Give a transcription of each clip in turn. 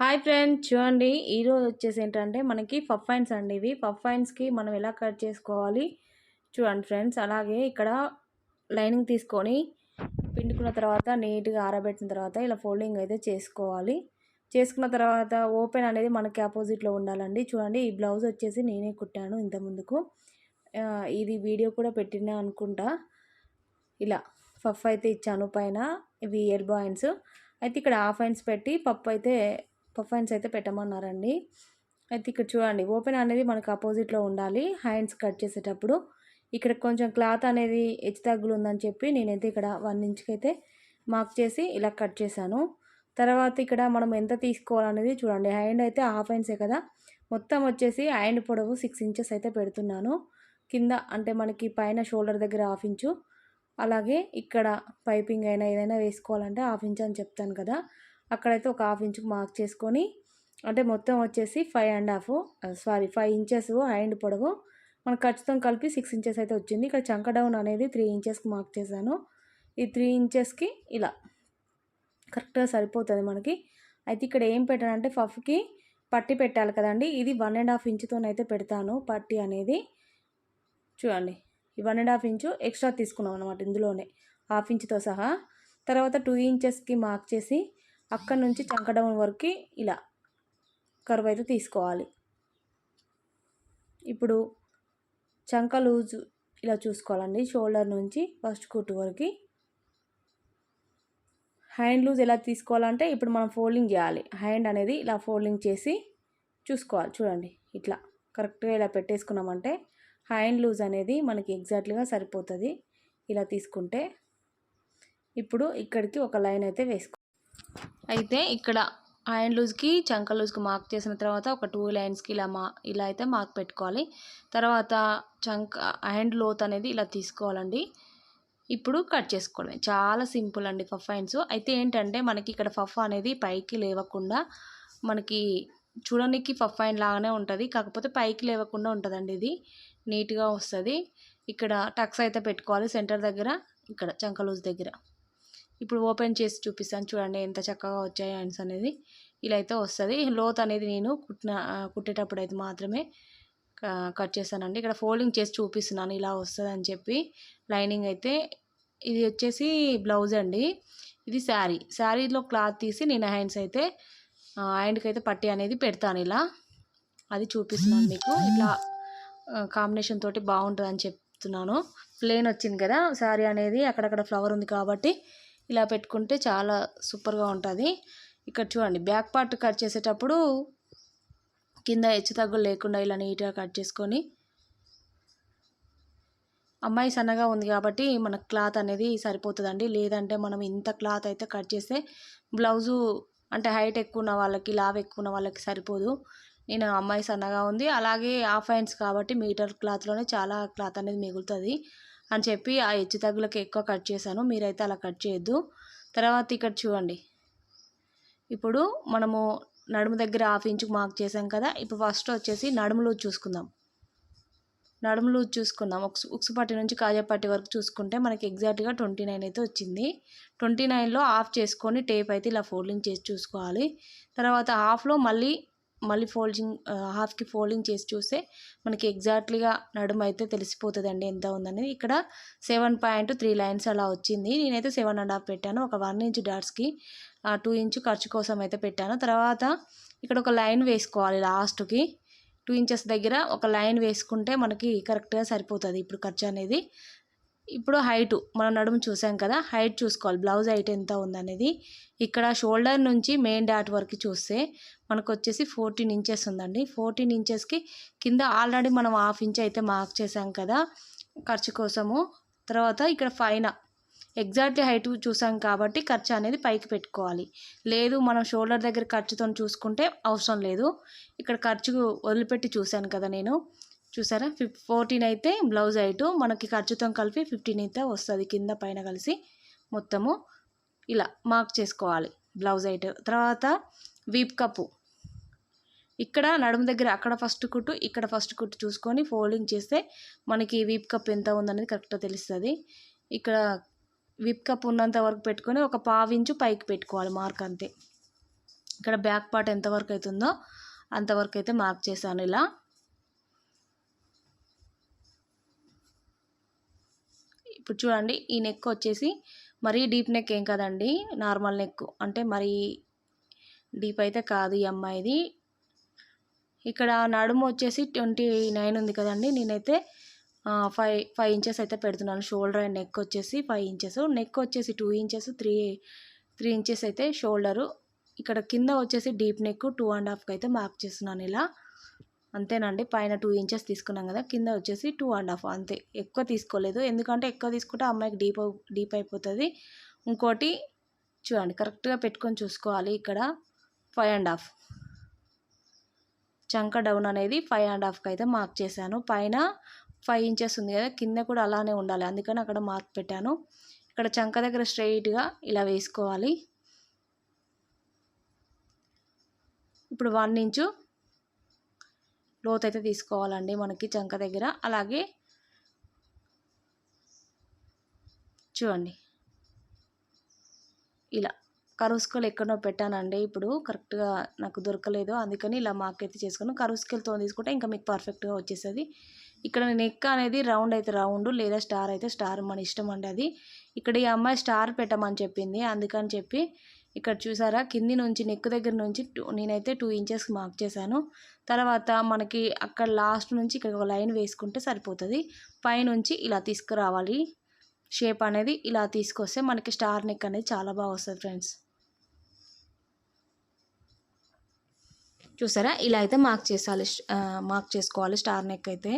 Hi friends చూడండి. ఈరోజు వచ్చేసి ఏంటంటే మనకి పఫ్ అండి ఇవి. పఫ్ మనం ఎలా కట్ చేసుకోవాలి? చూడండి ఫ్రెండ్స్ అలాగే ఇక్కడ లైనింగ్ తీసుకొని పిండుకున్న తర్వాత నీట్గా ఆరబెట్టిన తర్వాత ఇలా ఫోల్డింగ్ అయితే చేసుకోవాలి. చేసుకున్న తర్వాత ఓపెన్ అనేది మనకి ఆపోజిట్లో ఉండాలండి. చూడండి ఈ బ్లౌజ్ వచ్చేసి నేనే కుట్టాను ఇంత ముందుకు. ఇది వీడియో కూడా పెట్టినా అనుకుంటా. ఇలా పఫ్ అయితే ఇచ్చాను పైన ఇవి ఎల్బో హ్యాండ్స్ అయితే ఇక్కడ హాఫ్ హ్యాండ్స్ పెట్టి పప్పు అయితే పఫైన్స్ అయితే పెట్టమన్నారండి. అయితే ఇక్కడ చూడండి ఓపెన్ అనేది మనకు అపోజిట్లో ఉండాలి హ్యాండ్స్ కట్ చేసేటప్పుడు. ఇక్కడ కొంచెం క్లాత్ అనేది హెచ్చు తగ్గులు ఉందని చెప్పి నేనైతే ఇక్కడ వన్ ఇంచ్కి అయితే మార్క్ చేసి ఇలా కట్ చేశాను. తర్వాత ఇక్కడ మనం ఎంత తీసుకోవాలనేది చూడండి హ్యాండ్ అయితే హాఫ్ హ్యాండ్సే కదా. మొత్తం వచ్చేసి హ్యాండ్ పొడవు సిక్స్ ఇంచెస్ అయితే పెడుతున్నాను. కింద అంటే మనకి పైన షోల్డర్ దగ్గర హాఫ్ ఇంచు. అలాగే ఇక్కడ పైపింగ్ అయినా ఏదైనా వేసుకోవాలంటే హాఫ్ ఇంచ్ అని చెప్తాను కదా. అక్కడైతే ఒక హాఫ్ ఇంచుకు మార్క్ చేసుకొని అంటే మొత్తం వచ్చేసి five and half sorry five inches hand పొడవు. మనకు ఖచ్చితం కలిపి సిక్స్ ఇంచెస్ అయితే వచ్చింది. ఇక్కడ చంక డౌన్ అనేది త్రీ ఇంచెస్కి మార్క్ చేశాను. ఈ త్రీ ఇంచెస్కి ఇలా. కరెక్ట్గా సరిపోతుంది మనకి. అయితే ఇక్కడ ఏం పెట్టానంటే ఫఫ్కి పట్టి పెట్టాలి కదండి. ఇది వన్ అండ్ హాఫ్ ఇంచుతోనైతే పెడతాను పట్టి అనేది. చూడండి. ఈ one and half inch extra తీసుకున్నాం అనమాట ఇందులోనే. హాఫ్ ఇంచుతో సహా. తర్వాత టూ ఇంచెస్కి మార్క్ చేసి అక్కడ నుంచి చంకడం వరకు ఇలా కర్వ్ అయితే తీసుకోవాలి. ఇప్పుడు చంక లూజు ఇలా చూసుకోవాలండి. షోల్డర్ నుంచి ఫస్ట్ కుట్టు వరకు. హ్యాండ్ లూజ్ ఎలా తీసుకోవాలంటే ఇప్పుడు మనం ఫోల్డింగ్ చేయాలి. హ్యాండ్ అనేది ఇలా ఫోల్డింగ్ చేసి చూసుకోవాలి. చూడండి ఇట్లా కరెక్ట్గా ఇలా పెట్టేసుకున్నామంటే హ్యాండ్ లూజ్ అనేది మనకి ఎగ్జాక్ట్లీగా సరిపోతుంది. ఇలా తీసుకుంటే ఇప్పుడు ఇక్కడికి ఒక లైన్ అయితే వేసుకో అయితే ఇక్కడ హ్యాండ్ లూజ్కి చంక లూజ్కి మార్క్ చేసిన తర్వాత ఒక టూ లైన్స్కి ఇలా మా ఇలా అయితే మార్క్ పెట్టుకోవాలి. తర్వాత చంక హ్యాండ్ లోత్ అనేది ఇలా తీసుకోవాలండి. ఇప్పుడు కట్ చేసుకోవడమే. చాలా సింపుల్ అండి ఫఫ్ హ్యాండ్స్ అయితే ఏంటంటే మనకి ఇక్కడ ఫఫ్ అనేది పైకి లేవకుండా మనకి చూడడానికి ఫఫ్ హ్యాండ్ లాగానే ఉంటుంది. కాకపోతే పైకి లేవకుండా ఉంటుందండి ఇది. నీట్గా వస్తుంది. ఇక్కడ టక్స్ అయితే పెట్టుకోవాలి. సెంటర్ దగ్గర ఇక్కడ చంక లూజ్ దగ్గర. ఇప్పుడు ఓపెన్ చేసి చూపిస్తాను. చూడండి ఎంత చక్కగా వచ్చాయి హ్యాండ్స్ అనేది. ఇలా అయితే వస్తుంది. లోత్ అనేది నేను కుట్టిన కుట్టేటప్పుడు అయితే మాత్రమే కట్ చేశానండి ఇక్కడ ఫోల్డింగ్ చేసి చూపిస్తున్నాను. ఇలా వస్తుంది అని చెప్పి లైనింగ్ అయితే. ఇది వచ్చేసి బ్లౌజ్ అండి. ఇది శారీ. శారీలో క్లాత్ తీసి నేను హ్యాండ్స్ అయితే హ్యాండ్కి అయితే పట్టి అనేది పెడతాను ఇలా. అది చూపిస్తున్నాను మీకు. ఇట్లా కాంబినేషన్ తోటి బాగుంటుంది అని చెప్తున్నాను. ప్లేన్ వచ్చింది కదా శారీ అనేది. అక్కడక్కడ ఫ్లవర్ ఉంది కాబట్టి ఇలా పెట్టుకుంటే చాలా సూపర్గా ఉంటుంది. ఇక్కడ చూడండి బ్యాక్ పార్ట్ కట్ చేసేటప్పుడు కింద హెచ్చు తగ్గులు లేకుండా ఇలా నీట్గా కట్ చేసుకొని అమ్మాయి సన్నగా ఉంది కాబట్టి మనకు క్లాత్ అనేది సరిపోతుందండి. లేదంటే మనం ఇంత క్లాత్ అయితే కట్ చేస్తే బ్లౌజు అంటే హైట్ ఎక్కువ ఉన్న వాళ్ళకి లావ్ ఎక్కువ ఉన్న వాళ్ళకి సరిపోదు. నేను అమ్మాయి సన్నగా ఉంది. అలాగే హాఫ్ హ్యాండ్స్ కాబట్టి మీటర్ క్లాత్లోనే చాలా క్లాత్ అనేది మిగులుతుంది. అని చెప్పి ఆ హెచ్చు తగ్గులకు ఎక్కువ కట్ చేశాను. మీరైతే అలా కట్ చేయొద్దు. తర్వాత ఇక్కడ చూడండి. ఇప్పుడు మనము నడుము దగ్గర హాఫ్ ఇంచుకు మార్క్ చేసాం కదా ఇప్పుడు ఫస్ట్ వచ్చేసి నడుము లూజ్ చూసుకుందాం. నడుము లూజ్ చూసుకుందాం. ఉక్స్ ఉక్సు పట్టి నుంచి కాజాపట్టి వరకు చూసుకుంటే మనకి ఎగ్జాక్ట్గా ట్వంటీ నైన్ అయితే వచ్చింది. ట్వంటీ నైన్లో ఆఫ్ చేసుకొని టేప్ అయితే ఇలా ఫోల్డింగ్ చేసి చూసుకోవాలి. తర్వాత హాఫ్లో మళ్ళీ మళ్ళీ ఫోల్డింగ్ హాఫ్కి ఫోల్డింగ్ చేసి చూస్తే మనకి ఎగ్జాక్ట్లీగా నడుము అయితే తెలిసిపోతుందండి ఎంత ఉందనేది. ఇక్కడ సెవెన్ పాయింట్ త్రీ లైన్స్ అలా వచ్చింది. నేనైతే సెవెన్ అండ్ హాఫ్ పెట్టాను. ఒక వన్ ఇంచ్ డాట్స్కి టూ ఇంచ్ ఖర్చు కోసం అయితే పెట్టాను. తర్వాత ఇక్కడ ఒక లైన్ వేసుకోవాలి లాస్ట్కి. టూ ఇంచెస్ దగ్గర ఒక లైన్ వేసుకుంటే మనకి కరెక్ట్గా సరిపోతుంది ఇప్పుడు ఖర్చు అనేది. ఇప్పుడు హైట్ మనం నడుము చూసాం కదా హైట్ చూసుకోవాలి. బ్లౌజ్ హైట్ ఎంత ఉందనేది. ఇక్కడ షోల్డర్ నుంచి మెయిన్ డాట్ వరకు చూస్తే మనకు వచ్చేసి ఫోర్టీన్ ఇంచెస్ ఉందండి. ఫోర్టీన్ ఇంచెస్కి కింద ఆల్రెడీ మనం హాఫ్ ఇంచ్ అయితే మార్క్ చేసాం కదా ఖర్చు కోసము. తర్వాత ఇక్కడ పైన ఎగ్జాక్ట్లీ హైట్ చూసాం కాబట్టి ఖర్చు అనేది పైకి పెట్టుకోవాలి. లేదు మనం షోల్డర్ దగ్గర ఖర్చుతో చూసుకుంటే అవసరం లేదు. ఇక్కడ ఖర్చు వదిలిపెట్టి చూశాను కదా నేను. చూసారా? ఫిఫ్ ఫోర్టీన్ అయితే బ్లౌజ్ ఐటు మనకి ఖర్చుతో కలిపి ఫిఫ్టీన్ అయితే వస్తుంది కింద పైన కలిసి మొత్తము. ఇలా మార్క్ చేసుకోవాలి బ్లౌజ్ ఐటు తర్వాత వీప్ కప్పు. ఇక్కడ నడుము దగ్గర అక్కడ ఫస్ట్ కుట్టు ఇక్కడ ఫస్ట్ కుట్టు చూసుకొని ఫోల్డింగ్ చేస్తే మనకి వీప్ కప్ ఎంత ఉందనేది కరెక్ట్గా తెలుస్తుంది. ఇక్కడ విప్ కప్ ఉన్నంత వరకు పెట్టుకొని ఒక పావించు పైకి పెట్టుకోవాలి మార్క్ అంతే. ఇక్కడ బ్యాక్ పార్ట్ ఎంతవరకు అవుతుందో అంతవరకు అయితే మార్క్ చేశాను ఇలా. ఇప్పుడు చూడండి ఈ నెక్ వచ్చేసి మరీ డీప్ నెక్ ఏం కదండి నార్మల్ నెక్ అంటే మరీ డీప్ అయితే కాదు ఈ అమ్మాయిది. ఇక్కడ నడుము వచ్చేసి ట్వంటీ నైన్ ఉంది కదండి నేనైతే ఫైవ్ ఫైవ్ ఇంచెస్ అయితే పెడుతున్నాను. షోల్డర్ అండ్ నెక్ వచ్చేసి ఫైవ్ ఇంచెస్ నెక్ వచ్చేసి two inches three three inches అయితే షోల్డరు ఇక్కడ కింద వచ్చేసి డీప్ నెక్ టూ అండ్ హాఫ్కి అయితే మార్క్ చేస్తున్నాను ఇలా. అంతేనండి. పైన టూ ఇంచెస్ తీసుకున్నాం కదా కింద వచ్చేసి టూ అండ్ హాఫ్ అంతే. ఎక్కువ తీసుకోలేదు. ఎందుకంటే ఎక్కువ తీసుకుంటే అమ్మాయికి డీప్ డీప్ అయిపోతుంది. ఇంకోటి చూడండి కరెక్ట్గా పెట్టుకొని చూసుకోవాలి ఇక్కడ. ఫైవ్ అండ్ హాఫ్ చంక డౌన్ అనేది ఫైవ్ అండ్ హాఫ్కి అయితే మార్క్ చేశాను. పైన ఫైవ్ ఇంచెస్ ఉంది కదా కింద కూడా అలానే ఉండాలి. అందుకని అక్కడ మార్క్ పెట్టాను. ఇక్కడ చంక దగ్గర స్ట్రైట్గా ఇలా వేసుకోవాలి. ఇప్పుడు వన్ ఇంచు లోతైతే అయితే తీసుకోవాలండి మనకి చంక దగ్గర. అలాగే చూడండి. ఇలా కరుస్కలు ఎక్కడో పెట్టానండి. ఇప్పుడు కరెక్ట్గా నాకు దొరకలేదు. అందుకని ఇలా మార్క్ అయితే చేసుకుని కరుస్కెల్తో తీసుకుంటే ఇంకా మీకు పర్ఫెక్ట్గా వచ్చేస్తుంది. ఇక్కడ నెక్ అనేది రౌండ్ అయితే రౌండ్ లేదా స్టార్ అయితే స్టార్ మన ఇష్టం అండి అది. ఇక్కడ ఈ అమ్మాయి స్టార్ పెట్టమని చెప్పింది. అందుకని చెప్పి ఇక్కడ చూసారా? కింది నుంచి నెక్ దగ్గర నుంచి టూ నేనైతే టూ ఇంచెస్ మార్క్ చేశాను. తర్వాత మనకి అక్కడ లాస్ట్ నుంచి ఇక్కడ ఒక లైన్ వేసుకుంటే సరిపోతుంది. పైనుంచి ఇలా తీసుకురావాలి. షేప్ అనేది ఇలా తీసుకొస్తే మనకి స్టార్ నెక్ అనేది చాలా బాగా వస్తుంది ఫ్రెండ్స్ చూసారా? ఇలా అయితే మార్క్ చేసాలి మార్క్ చేసుకోవాలి స్టార్ నెక్ అయితే.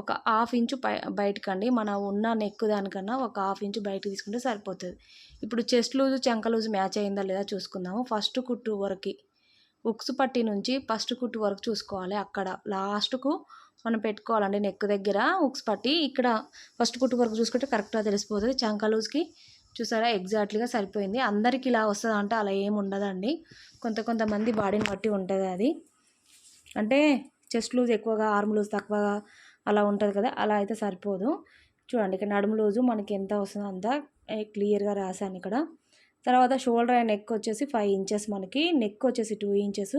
ఒక హాఫ్ ఇంచు బయటకండి. మన ఉన్న నెక్ దానికన్నా ఒక హాఫ్ ఇంచు బయటకు తీసుకుంటే సరిపోతుంది. ఇప్పుడు చెస్ట్ లూజ్ చంక లూజ్ మ్యాచ్ అయిందా లేదా చూసుకుందాము. ఫస్ట్ కుట్టు వరకు ఉక్స్ పట్టి నుంచి ఫస్ట్ కుట్టు వరకు చూసుకోవాలి అక్కడ. లాస్ట్కు మనం పెట్టుకోవాలండి నెక్ దగ్గర ఉక్స్ పట్టి. ఇక్కడ ఫస్ట్ కుట్టు వరకు చూసుకుంటే కరెక్ట్గా తెలిసిపోతుంది. చంక లూజ్కి చూసారా ఎగ్జాక్ట్లీగా సరిపోయింది. అందరికి ఇలా వస్తుంది అంటే అలా ఏమి ఉండదండి. కొంత కొంతమంది బాడీని బట్టి ఉంటుంది అది. అంటే చెస్ట్ లూజ్ ఎక్కువగా ఆర్మ్ లూజ్ తక్కువగా అలా ఉంటుంది కదా అలా అయితే సరిపోదు. చూడండి ఇక్కడ నడుము లూజు మనకి ఎంత వస్తుందో అంత క్లియర్గా రాశాను ఇక్కడ. తర్వాత షోల్డర్ అండ్ నెక్ వచ్చేసి ఫైవ్ ఇంచెస్ మనకి. నెక్ వచ్చేసి టూ ఇంచెస్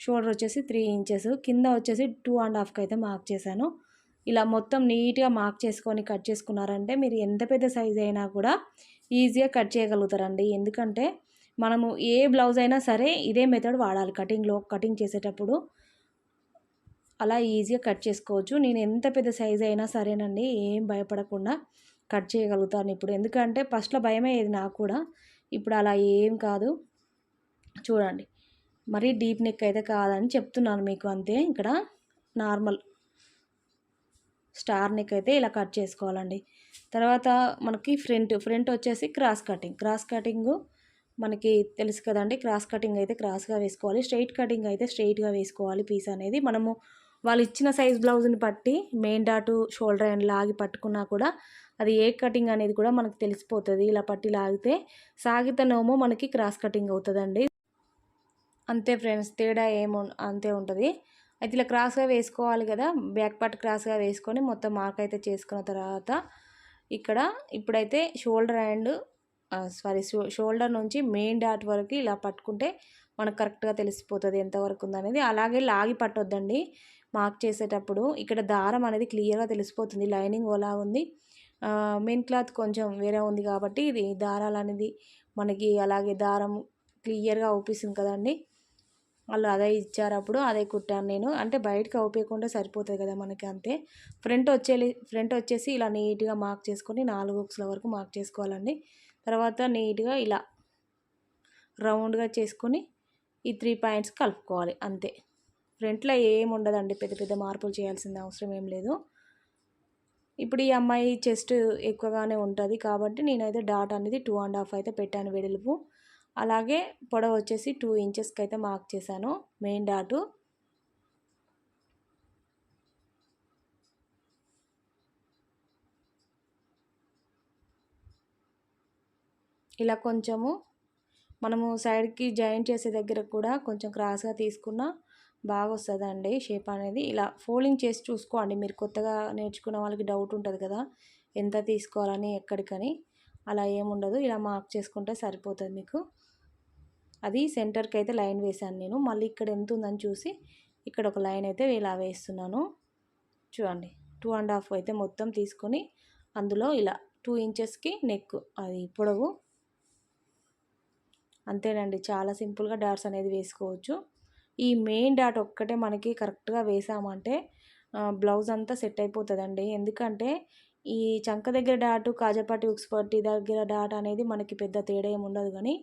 షోల్డర్ వచ్చేసి త్రీ ఇంచెస్ కింద వచ్చేసి టూ అండ్ హాఫ్కి అయితే మార్క్ చేశాను. ఇలా మొత్తం నీట్గా మార్క్ చేసుకొని కట్ చేసుకున్నారంటే మీరు ఎంత పెద్ద సైజ్ అయినా కూడా ఈజీగా కట్ చేయగలుగుతారండి. ఎందుకంటే మనము ఏ బ్లౌజ్ అయినా సరే ఇదే మెథడ్ వాడాలి కటింగ్లో కటింగ్ చేసేటప్పుడు. అలా ఈజీగా కట్ చేసుకోవచ్చు. నేను ఎంత పెద్ద సైజ్ అయినా సరేనండి ఏం భయపడకుండా. కట్ చేయగలుగుతాను ఇప్పుడు. ఎందుకంటే ఫస్ట్లో భయమయ్యేది నాకు కూడా. ఇప్పుడు అలా ఏం కాదు. చూడండి. మరీ డీప్ నెక్ అయితే కాదని చెప్తున్నాను మీకు అంతే. ఇక్కడ నార్మల్ స్టార్ నెక్ అయితే ఇలా కట్ చేసుకోవాలండి. తర్వాత మనకి ఫ్రంట్ ఫ్రంట్ వచ్చేసి క్రాస్ కటింగ్. క్రాస్ కటింగు మనకి తెలుసు కదండి. క్రాస్ కటింగ్ అయితే క్రాస్గా వేసుకోవాలి. స్ట్రైట్ కటింగ్ అయితే స్ట్రైట్గా వేసుకోవాలి పీస్ అనేది. మనము వాళ్ళు ఇచ్చిన సైజ్ బ్లౌజ్ని బట్టి మెయిన్ డాటు షోల్డర్ అండ్ లాగి పట్టుకున్నా కూడా అది ఏ కటింగ్ అనేది కూడా మనకు తెలిసిపోతుంది. ఇలా పట్టి లాగితే సాగితేనేమో మనకి క్రాస్ కటింగ్ అవుతుందండి. అంతే ఫ్రెండ్స్ తేడా ఏమో అంతే ఉంటుంది. అయితే ఇలా క్రాస్గా వేసుకోవాలి కదా బ్యాక్ పార్ట్ క్రాస్గా వేసుకొని మొత్తం మార్క్ అయితే చేసుకున్న తర్వాత ఇక్కడ ఇప్పుడైతే షోల్డర్ అండ్ సారీ షోల్డర్ నుంచి మెయిన్ డాట్ వరకు ఇలా పట్టుకుంటే మనకు కరెక్ట్గా తెలిసిపోతుంది ఎంతవరకు ఉందనేది. అలాగే లాగి పట్టొద్దండి మార్క్ చేసేటప్పుడు. ఇక్కడ దారం అనేది క్లియర్గా తెలిసిపోతుంది. లైనింగ్ ఓలా ఉంది. మెయిన్ క్లాత్ కొంచెం వేరే ఉంది కాబట్టి ఇది దారాలు అనేది మనకి అలాగే దారం క్లియర్గా అవుపిస్తుంది కదండి. వాళ్ళు అదే ఇచ్చారు అప్పుడు అదే కుట్టాను నేను. అంటే బయటకు అవుపేయకుండా సరిపోతుంది కదా మనకి అంతే. ఫ్రంట్ వచ్చే ఫ్రంట్ వచ్చేసి ఇలా నీట్గా మార్క్ చేసుకొని నాలుగు బుక్స్ల వరకు మార్క్ చేసుకోవాలండి. తర్వాత నీట్గా ఇలా రౌండ్గా చేసుకొని ఈ త్రీ పాయింట్స్ కలుపుకోవాలి అంతే. ఫ్రంట్లో ఏం ఉండదండి పెద్ద పెద్ద మార్పులు చేయాల్సిన అవసరం ఏం లేదు. ఇప్పుడు ఈ అమ్మాయి చెస్ట్ ఎక్కువగానే ఉంటుంది కాబట్టి నేనైతే డాట్ అనేది టూ అండ్ హాఫ్ అయితే పెట్టాను వెడల్పు. అలాగే పొడవు వచ్చేసి టూ ఇంచెస్కి అయితే మార్క్ చేశాను మెయిన్ డాటు. ఇలా కొంచెము మనము సైడ్కి జాయింట్ చేసే దగ్గర కూడా కొంచెం క్రాస్గా తీసుకున్న బాగా వస్తుందండి షేప్ అనేది. ఇలా ఫోల్డింగ్ చేసి చూసుకోండి. మీరు కొత్తగా నేర్చుకున్న వాళ్ళకి డౌట్ ఉంటుంది కదా ఎంత తీసుకోవాలని ఎక్కడికని. అలా ఏముండదు. ఇలా మార్క్ చేసుకుంటే సరిపోతుంది మీకు. అది సెంటర్కి అయితే లైన్ వేసాను నేను. మళ్ళీ ఇక్కడ ఎంత ఉందని చూసి ఇక్కడ ఒక లైన్ అయితే ఇలా వేస్తున్నాను. చూడండి. టూ అండ్ హాఫ్ అయితే మొత్తం తీసుకొని అందులో ఇలా టూ ఇంచెస్కి నెక్ అది పొడవు. అంతేనండి. చాలా సింపుల్గా డాట్స్ అనేది వేసుకోవచ్చు. ఈ మెయిన్ డాట్ ఒక్కటే మనకి కరెక్ట్గా వేసామంటే బ్లౌజ్ అంతా సెట్ అయిపోతుందండి. ఎందుకంటే ఈ చంక దగ్గర డాటు కాజాపాటి ఉక్స్పర్టీ దగ్గర డాట్ అనేది మనకి పెద్ద తేడా ఏమి ఉండదు కానీ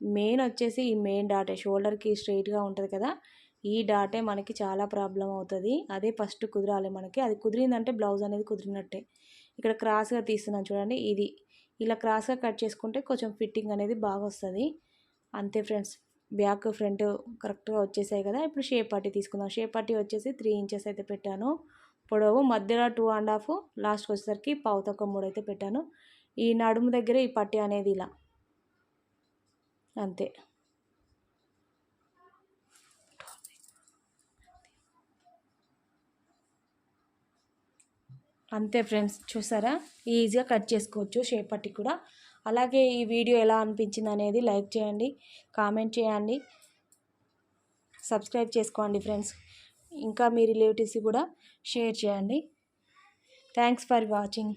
మెయిన్ వచ్చేసి ఈ మెయిన్ డాటే షోల్డర్కి స్ట్రైట్గా ఉంటుంది కదా ఈ డాటే మనకి చాలా ప్రాబ్లం అవుతుంది. అదే ఫస్ట్ కుదరాలి మనకి. అది కుదిరిందంటే బ్లౌజ్ అనేది కుదిరినట్టే. ఇక్కడ క్రాస్గా తీస్తున్నాను చూడండి ఇది. ఇలా క్రాస్గా కట్ చేసుకుంటే కొంచెం ఫిట్టింగ్ అనేది బాగా వస్తుంది. అంతే ఫ్రెండ్స్. బ్యాక్ ఫ్రంట్ కరెక్ట్గా వచ్చేసాయి కదా. ఇప్పుడు షేప్ పట్టి తీసుకుందాం. షేప్ పార్టీ వచ్చేసి త్రీ ఇంచెస్ అయితే పెట్టాను. పొడవు మధ్యలో టూ అండ్ హాఫ్ లాస్ట్కి వచ్చేసరికి పావు తక్కువ మూడు అయితే పెట్టాను. ఈ నడుము దగ్గర ఈ పట్టి అనేది ఇలా. అంతే. అంతే ఫ్రెండ్స్ చూసారా? ఈజీగా కట్ చేసుకోవచ్చు షేప్ పట్టి కూడా. అలాగే ఈ వీడియో ఎలా అనిపించింది అనేది లైక్ చేయండి కామెంట్ చేయండి సబ్స్క్రైబ్ చేసుకోండి ఫ్రెండ్స్. ఇంకా మీ రిలేటివ్స్ కూడా షేర్ చేయండి. Thanks for watching.